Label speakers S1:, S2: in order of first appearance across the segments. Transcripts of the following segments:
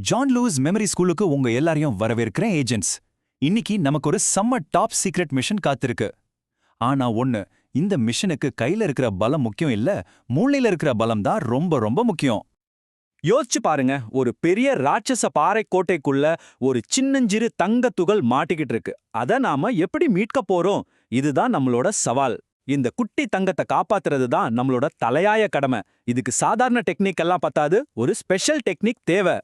S1: John loose memory ஸ்கூலுக்கு உங்க எல்லாரையும் வரவேற்கிறேன் ஏஜென்ட்ஸ் இன்னைக்கு நமக்கு ஒரு செம்ம டாப் சீக்ரெட் மிஷன் காத்திருக்கு. ஆனா ஒண்ணு இந்த மிஷனுக்கு கையில இருக்கிற பலம் முக்கியம் இல்ல மூளையில இருக்கிற பலம் தான் ரொம்ப ரொம்ப முக்கியம்.
S2: யோசிச்சு பாருங்க ஒரு பெரிய ராட்சச பாறை கோட்டைக்குள்ள ஒரு சின்னஞ்சிறு தங்கத் துகள் மாட்டிக்கிட்டு இருக்கு. அத நாம எப்படி மீட்க போறோம்? இதுதான் நம்மளோட சவால். இந்த குட்டி தங்கத்தை காப்பாத்துறது தான் நம்மளோட தலையாய கடமை. இதுக்கு சாதாரண டெக்னிக் எல்லாம் பத்தாது ஒரு ஸ்பெஷல் டெக்னிக் தேவை.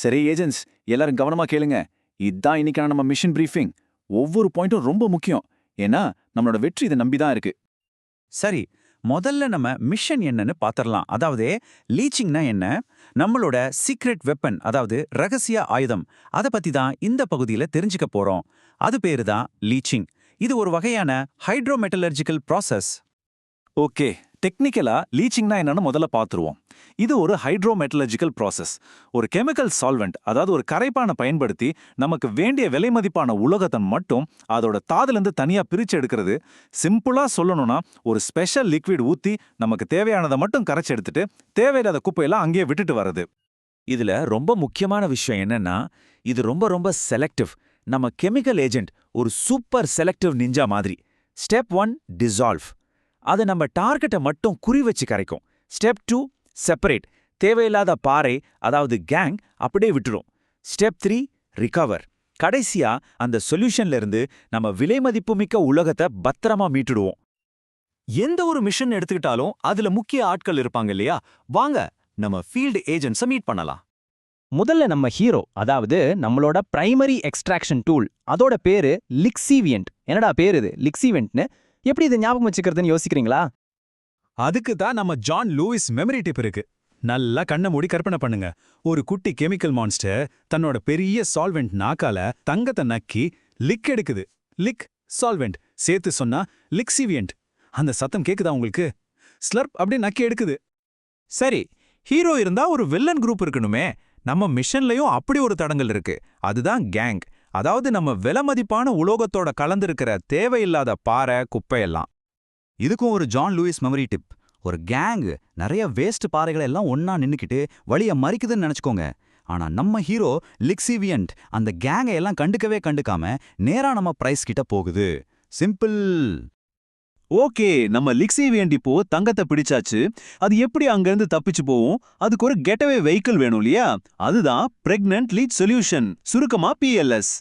S3: சரி ஏஜென்ட்ஸ் எல்லாரும் கவனமா கேளுங்க. இதான் இன்னைக்கான நம்ம மிஷன் பிரீஃபிங். ஒவ்வொரு பாயிண்ட்டும் ரொம்ப முக்கியம். ஏன்னா நம்மளோட வெற்றி இதை நம்பி தான் இருக்கு.
S4: சரி முதல்ல நம்ம மிஷன் என்னன்னு பாத்திரலாம். அதாவது லீச்சிங்னா என்ன? நம்மளோட சீக்ரெட் வெப்பன் அதாவது ரகசிய ஆயுதம். அதை பத்தி தான் இந்த பகுதியில தெரிஞ்சுக்க போறோம். அது பேரு தான் லீச்சிங். இது ஒரு வகையான ஹைட்ரோமெட்டலர்ஜிக்கல் ப்ராசஸ்.
S3: ஓகே டெக்னிக்கலா லீச்சிங்னா என்னன்னு முதல்ல பார்த்துருவோம். இது ஒரு ஹைட்ரோமெட்டலஜிக்கல் ப்ராசஸ் ஒரு கெமிக்கல் சால்வெண்ட் அதாவது ஒரு கரைப்பானை பயன்படுத்தி நமக்கு வேண்டிய விலை மதிப்பான உலகத்தை மட்டும் அதோட தாதுலேருந்து தனியா பிரிச்சு எடுக்கிறது. சிம்பிளா சொல்லணும்னா ஒரு ஸ்பெஷல் லிக்விட் ஊத்தி நமக்கு தேவையானதை மட்டும் கரைச்சு எடுத்துட்டு தேவையில்லாத குப்பையெல்லாம் அங்கேயே விட்டுட்டு வர்றது.
S4: இதுல ரொம்ப முக்கியமான விஷயம் என்னன்னா இது ரொம்ப ரொம்ப செலக்டிவ் நம்ம கெமிக்கல் ஏஜென்ட் ஒரு சூப்பர் செலக்டிவ் நிஞ்சா மாதிரி. ஸ்டெப் ஒன் டிசால்வ் அது நம்ம டார்கெட்டை மட்டும் குறி வச்சு கரைக்கும். Step two separate. தேவையில்லாத பாறை அதாவது கேங் அப்படியே விட்டுரும். Step three recover. கடைசியா அந்த சொல்யூஷன்ல இருந்து நம்ம விலை மதிப்புமிக்க உலகத்தை பத்திரமா மீட்டுடுவோம்.
S1: எந்த ஒரு மிஷன் எடுத்துக்கிட்டாலும் அதுல முக்கிய ஆட்கள் இருப்பாங்க இல்லையா? வாங்க நம்ம ஃபீல்டு ஏஜென்ட்ஸை மீட் பண்ணலாம்.
S5: முதல்ல நம்ம ஹீரோ அதாவது நம்மளோட பிரைமரி எக்ஸ்ட்ராக்ஷன் டூல் அதோட பேரு லிக்ஸீவியன்ட். என்னடா பேரு இது? லிக்ஸீவியன்ட்னு எப்படி இதை ஞாபகம் வச்சுக்கிறதுன்னு யோசிக்கிறீங்களா?
S1: அதுக்கு தான் நம்ம ஜான் லூயிஸ் மெமரி டிப் இருக்கு. நல்லா கண்ணை மூடி கற்பனை பண்ணுங்க. ஒரு குட்டி கெமிக்கல் மான்ஸ்டர் தன்னோட பெரிய சால்வெண்ட் நாக்கால தங்கத்தை நக்கி லிக் எடுக்குது. லிக் சால்வெண்ட் சேர்த்து சொன்னா லிக்ஸிவியன்ட் அந்த சத்தம் கேக்குதா உங்களுக்கு? ஸ்லர்ப் அப்படியே நக்கி எடுக்குது. சரி ஹீரோ இருந்தா ஒரு வில்லன் குரூப் இருக்கணுமே. நம்ம மிஷன்லயும் அப்படி ஒரு தடங்கல் இருக்கு. அதுதான் கேங் அதாவது நம்ம விலை மதிப்பான உலோகத்தோட கலந்திருக்கிற தேவையில்லாத பாறை குப்பையெல்லாம்.
S4: இதுக்கும் ஒரு ஜான் லூயிஸ் மெமரி டிப் ஒரு கேங் நிறைய வேஸ்ட் பாறைகளை எல்லாம் ஒன்னா நின்னுக்கிட்டு வழிய மறிக்குதுன்னு நினைச்சுக்கோங்க. ஆனா நம்ம ஹீரோ லிக்ஸிவியன்ட் அந்த கேங்கை எல்லாம் கண்டுக்கவே கண்டுக்காம நேரா நம்ம பிரைஸ் கிட்ட போகுது. சிம்பிள்
S3: ஓகே நம்ம லிக்ஸிவியன்ட் இப்போ தங்கத்தை பிடிச்சாச்சு. அது எப்படி அங்கிருந்து தப்பிச்சு போகும்? அதுக்கு ஒரு கெட்டவே வெஹிக்கிள் வேணும் இல்லையா? அதுதான் பிரெக்னன்ட் லீட் சொல்யூஷன் சுருக்கமா பிஎல்எஸ்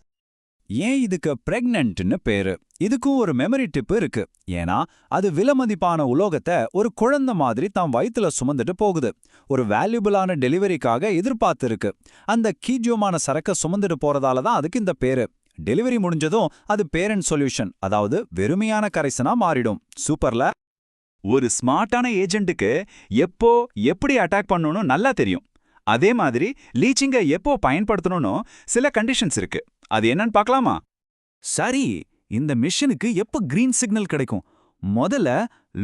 S1: ஏன் இதுக்கு பிரெக்னன்ட்னு பேரு? இதுக்கும் ஒரு மெமரி டிப் இருக்கு. ஏன்னா அது விலமதிப்பான உலோகத்தை ஒரு குழந்தை மாதிரி தான் வயித்துல சுமந்துட்டு போகுது. ஒரு வேல்யூபிளான டெலிவரிக்காக எதிர்பார்த்துருக்கு. அந்த கீஜியமான சரக்க சுமந்துட்டு போறதால தான் அதுக்கு இந்த பேரு. டெலிவரி முடிஞ்சதும் அது பேரண்ட் சொல்யூஷன் அதாவது வெறுமையான கரைசனா மாறிடும். சூப்பர்ல?
S3: ஒரு ஸ்மார்ட்டான ஏஜென்ட்டுக்கு எப்போ எப்படி அட்டாக் பண்ணணும்னு நல்லா தெரியும். அதே மாதிரி லீச்சிங்கை எப்போ பயன்படுத்தணும்னு சில கண்டிஷன்ஸ் இருக்கு. அது என்னன்னு பார்க்கலாமா?
S1: சரி இந்த மிஷனுக்கு எப்ப கிரீன் சிக்னல் கிடைக்கும்? முதல்ல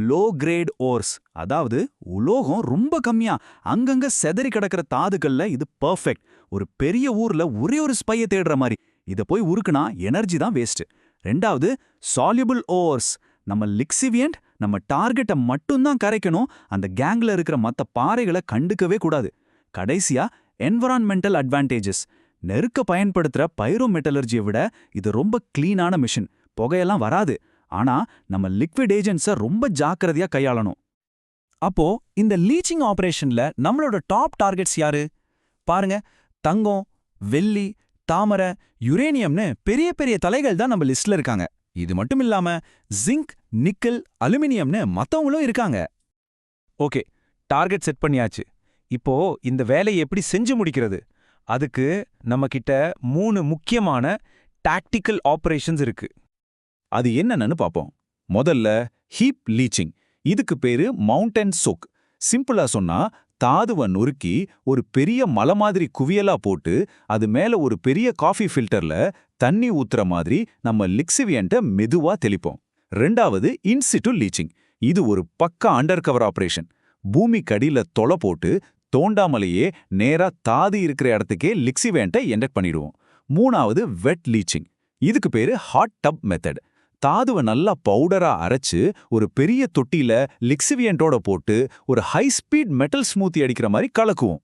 S1: லோ கிரேட் ஓர்ஸ் அதாவது உலோகம் ரொம்ப கம்மியா அங்கங்க செதறி கிடக்கிற தாதுகள்ல இது பெர்ஃபெக்ட் ஒரு பெரிய ஊர்ல ஒரே ஒரு ஸ்பைய தேடுற மாதிரி. இத போய் உருக்குனா எனர்ஜி தான் வேஸ்ட் ரெண்டாவது சாலியபிள் ஓர்ஸ் நம்ம லிக்ஸிவியன்ட் நம்ம டார்கெட்டை மட்டும்தான் கரைக்கணும். அந்த கேங்ல இருக்கிற மத்த பாறைகளை கண்டுக்கவே கூடாது. கடைசியா என்வரான்மெண்டல் அட்வான்டேஜஸ் நெருக்க பயன்படுத்துற பைரோமெட்டலர்ஜியை விட இது ரொம்ப கிளீனான மிஷின் புகையெல்லாம் வராது. ஆனா நம்ம லிக்விட் ஏஜென்ட்ஸை ரொம்ப ஜாக்கிரதையா கையாளணும். அப்போ இந்த லீச்சிங் ஆபரேஷன்ல நம்மளோட டாப் டார்கெட்ஸ் யாரு? பாருங்க தங்கம் வெள்ளி தாமரை யுரேனியம்னு பெரிய பெரிய தலைகள் தான் நம்ம லிஸ்ட்ல இருக்காங்க. இது மட்டும் இல்லாம ஜிங்க் நிக்கல் அலுமினியம்னு மத்தவங்களும் இருக்காங்க. ஓகே டார்கெட் செட் பண்ணியாச்சு. இப்போ இந்த வேலையை எப்படி செஞ்சு முடிக்கிறது? அதுக்கு நம்ம கிட்ட மூணு முக்கியமான டாக்டிக்கல் ஆபரேஷன்ஸ் இருக்கு.
S3: அது என்னென்னு பார்ப்போம் முதல்ல ஹீப் லீச்சிங் இதுக்கு பேரு மவுண்டன் சோக் சிம்பிளா சொன்னா தாதுவ நொறுக்கி ஒரு பெரிய மலை மாதிரி குவியலா போட்டு அது மேல ஒரு பெரிய காஃபி ஃபில்டர்ல தண்ணி ஊத்துற மாதிரி நம்ம லிக்ஸிவியன்ட்ட மெதுவா தெளிப்போம். ரெண்டாவது இன்சிட்டு லீச்சிங் இது ஒரு பக்க அண்டர் கவர் ஆபரேஷன் பூமிக்கடியில தொலை போட்டு தோண்டாமலேயே நேரா தாது இருக்கிற இடத்துக்கே லிக்ஸிவேண்ட்டை என்டெக்ட் பண்ணிடுவோம். மூணாவது வெட் லீச்சிங் இதுக்கு பேரு ஹாட் டப் மெத்தட் தாதுவை நல்லா பவுடரா அரைச்சு ஒரு பெரிய தொட்டியில லிக்ஸிவியன்ட்டோட போட்டு ஒரு ஹை ஸ்பீட் மெட்டல் ஸ்மூத்தி அடிக்கிற மாதிரி கலக்குவோம்.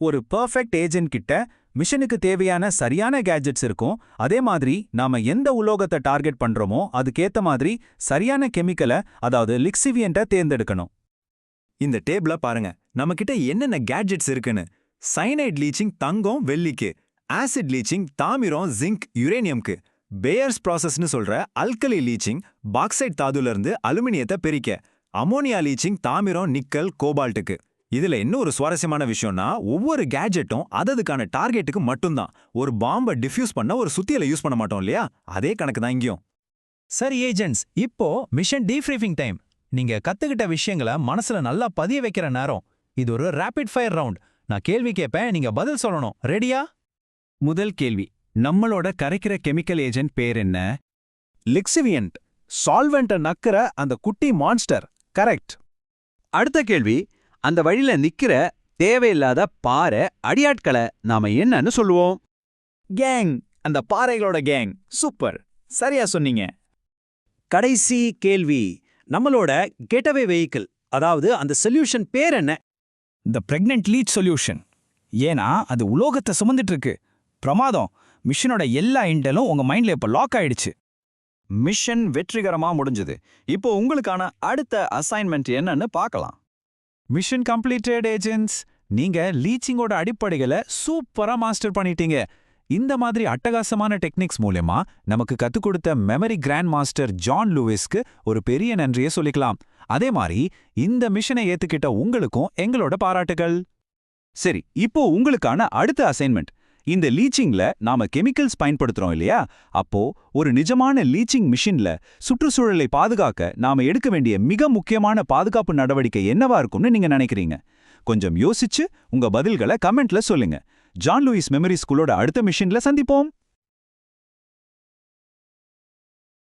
S1: ஒரு பெர்ஃபெக்ட் ஏஜென்ட் கிட்ட மிஷனுக்கு தேவையான சரியான கேட்ஜெட்ஸ் இருக்கும். அதே மாதிரி நாம எந்த உலோகத்தை டார்கெட் பண்றோமோ அதுக்கேத்த மாதிரி சரியான கெமிக்கலை அதாவது லிக்சிவியன்ட்டை தேர்ந்தெடுக்கணும்.
S2: இந்த டேபிள பாருங்க. நம்மகிட்ட என்னென்ன கேட்ஜெட்ஸ் இருக்குன்னு? சைனைட் லீச்சிங் தங்கம் வெள்ளிக்கு. ஆசிட் லீச்சிங் தாமிரம் ஜிங்க் யுரேனியம்க்கு பேயர்ஸ் ப்ராசஸ்னு சொல்ற அல்கலி லீச்சிங் பாக்சைட் தாதுல இருந்து அலுமினியத்தை பிரிக்க. அமோனியா லீச்சிங் தாமிரம் நிக்கல் கோபால்ட்டுக்கு இதுல இன்னும் ஒரு சுவாரஸ்யமான விஷயம்னா ஒவ்வொரு கேட்ஜெட்டும் அததுக்கான டார்கெட்டுக்கு மட்டும்தான். ஒரு பாம்பை டிஃப்யூஸ் பண்ண ஒரு சுத்தியலை யூஸ் பண்ண மாட்டோம் இல்லையா? அதே கணக்கு தான் இங்கேயும்.
S6: சரி ஏஜென்ட்ஸ் இப்போ மிஷன் டீஃப்ரீஃபிங் டைம் நீங்க கத்துக்கிட்ட விஷயங்களை மனசுல நல்லா பதிய வைக்கிற நேரம். இது ஒரு ரேபிட் ஃபயர் ரவுண்ட் நான் கேள்வி கேட்பேன் நீங்க பதில் சொல்லணும். ரெடியா
S1: முதல் கேள்வி. நம்மளோட கரைக்கிற கெமிக்கல் ஏஜென்ட் பேர் என்ன?
S3: லிக்சிவியன்ட் சால்வெண்ட்டை நக்கிற அந்த குட்டி மான்ஸ்டர் கரெக்ட்
S7: அடுத்த கேள்வி. அந்த வழியில நிக்கிற தேவையில்லாத பாறை அடியாட்களை நாம என்னன்னு சொல்லுவோம்.
S2: கேங் அந்த பாறைகளோட கேங் சூப்பர் சரியா சொன்னீங்க.
S4: கடைசி கேள்வி. நம்மளோட கெட்டவே வெஹிக்கிள் அதாவது அந்த சொல்யூஷன் பேர் என்ன?
S6: த பிரெக்னென்ட் லீட் சொல்யூஷன் ஏன்னா அது உலோகத்தை சுமந்துட்டு இருக்கு பிரமாதம். மிஷனோட எல்லா இண்டலும் உங்க மைண்ட்ல இப்ப லாக் ஆயிடுச்சு.
S3: மிஷன் வெற்றிகரமா முடிஞ்சது. இப்போ உங்களுக்கான அடுத்த அசைன்மெண்ட் என்னன்னு பார்க்கலாம்.
S1: மிஷன் கம்ப்ளீட்டட் ஏஜென்ட்ஸ் நீங்க லீச்சிங்கோட அடிப்படைகளை சூப்பரா மாஸ்டர் பண்ணிட்டீங்க. இந்த மாதிரி அட்டகாசமான டெக்னிக்ஸ் மூலயமா நமக்கு கத்துக் கொடுத்த மெமரி கிராண்ட் மாஸ்டர் ஜான் லூவிஸ்க்கு ஒரு பெரிய நன்றியை சொல்லிக்கலாம். அதே மாதிரி இந்த மிஷனை ஏத்துக்கிட்ட உங்களுக்கும் எங்களோட பாராட்டுகள்.
S3: சரி இப்போ உங்களுக்கான அடுத்த அசைன்மெண்ட் இந்த லீச்சிங்ல நாம கெமிக்கல்ஸ் பயன்படுத்துறோம் இல்லையா? அப்போ ஒரு நிஜமான லீச்சிங் மிஷின்ல சுற்றுச்சூழலை பாதுகாக்க நாம எடுக்க வேண்டிய மிக முக்கியமான பாதுகாப்பு நடவடிக்கை என்னவா இருக்கும்னு நீங்க நினைக்கிறீங்க? கொஞ்சம் யோசிச்சு உங்க பதில்களை கமெண்ட்ல சொல்லுங்க. ஜான் லூயிஸ் மெமரி ஸ்கூலோட அடுத்த மிஷின்ல சந்திப்போம்.